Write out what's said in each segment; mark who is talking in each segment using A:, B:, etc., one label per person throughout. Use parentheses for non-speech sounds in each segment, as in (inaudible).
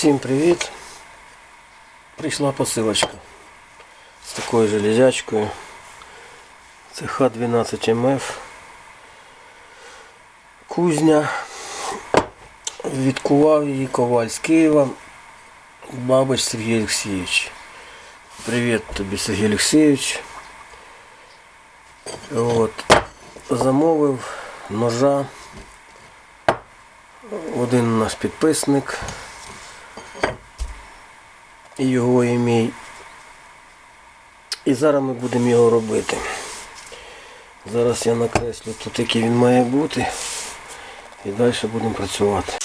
A: Всім привіт! Прийшла посилочка з такою железячкою. Це Х12МФ. Кузня. Відкував її коваль з Києва. Бабич Сергій Олексійович. Привіт тобі, Сергій Олексійович. От. Замовив ножа. Один наш підписник. Його і. І зараз ми будемо його робити. Зараз я накреслю тут, який він має бути. І далі будемо працювати.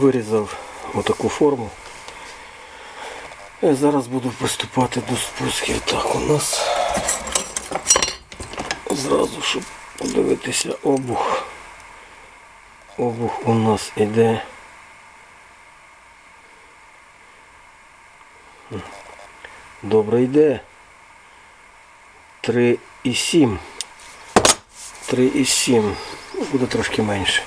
A: Вирізав отаку форму. І зараз буду приступати до спусків. Так, у нас зразу, щоб подивитися обух. Обух у нас іде. Добре йде. 3,7. 3,7. Ну, Буде трошки менше.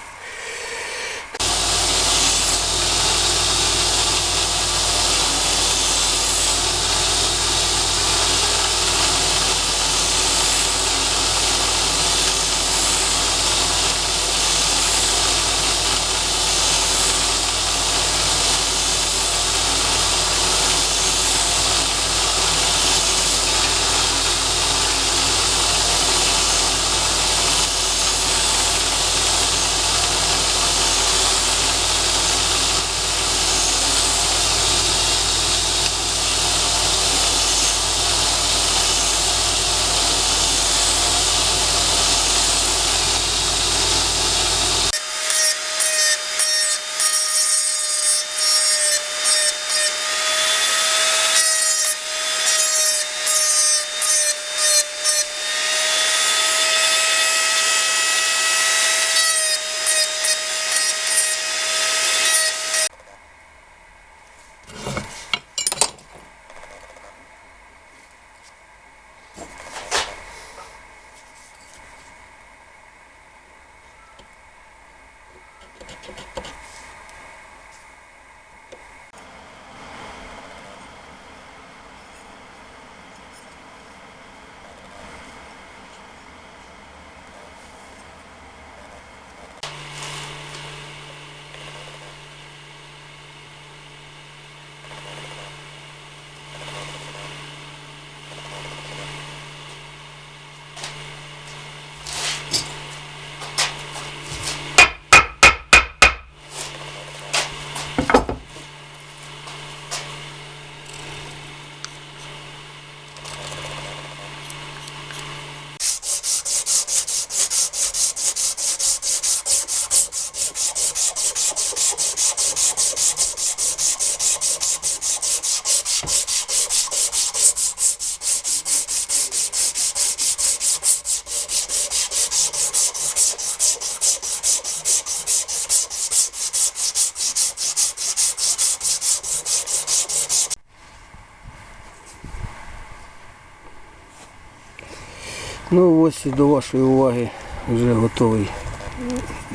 A: Ну ось і до вашої уваги вже готовий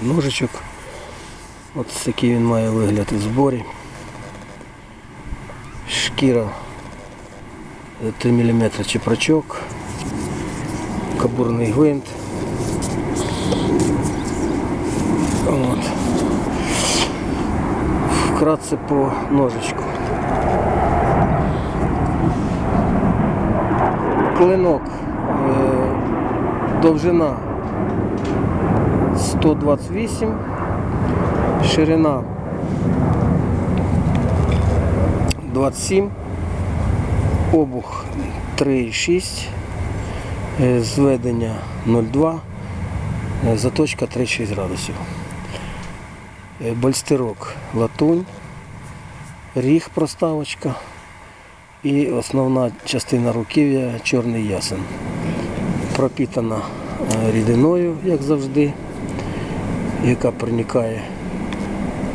A: ножичок. От такий він має вигляд у зборі. Шкіра 3 мм чепрачок, кабурний гвинт. От. Вкратце по ножичку. Клинок. Довжина 128, ширина 27, обух 3,6, е, зведення 0,2, е, заточка 36 градусів. Е, Бальстерок латунь, ріг проставочка і основна частина руків'я чорний ясен. Пропітана е, рідиною, як завжди, яка проникає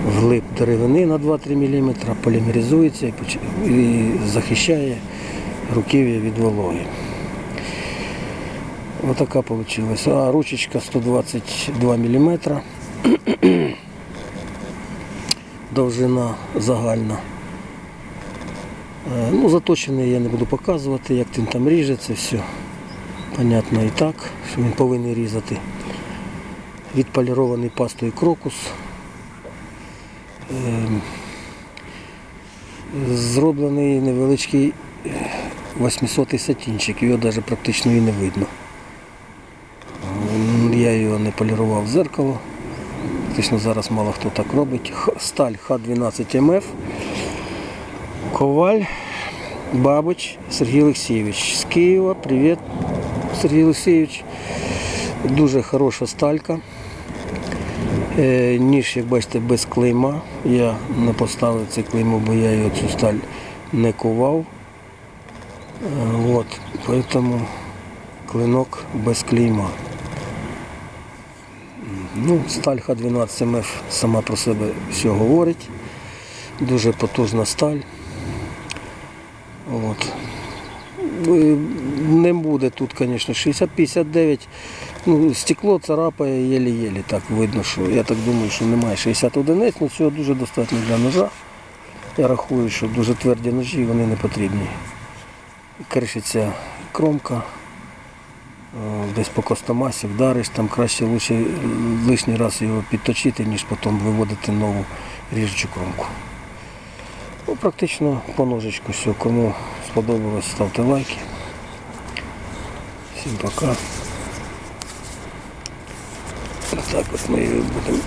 A: вглиб деревини на 2-3 мм, полімеризується і захищає руків'я від вологи. Отака вийшла. А ручечка 122 мм. (clears throat) Довжина загальна. Е, Ну, заточений я не буду показувати, як він там ріже, це все. Понятно і так, що він повинен різати. Відполірований пастою крокус. Ем, Зроблений невеличкий 800 сатінчик, його навіть практично і не видно. Я його не полірував в зеркало. Фактично зараз мало хто так робить. Сталь Х12МФ. Коваль Бабич Сергій Олексійович з Києва. Привіт, Сергій Олексійович. Дуже хороша сталька. Е, Ніж, як бачите, без клейма. Я не поставив це клеймо, бо я його цю сталь не ковав. Е, От, поэтому клинок без клейма. Ну, сталь Х12МФ сама про себе все говорить. Дуже потужна сталь. От. Е, Не буде тут, звісно, 60-59. Ну, стекло царапає єлі-єлі. Так видно, що я так думаю, що немає 60 одиниць, але цього дуже достатньо для ножа. Я рахую, що дуже тверді ножі вони не потрібні. Кришиться кромка, е, десь по костомасі вдариш, там краще лучше лишній раз його підточити, ніж потім виводити нову ріжучу кромку. Ну, практично по ножичку все. Кому сподобалось, ставте лайки. Всім пока. Так от ми будемо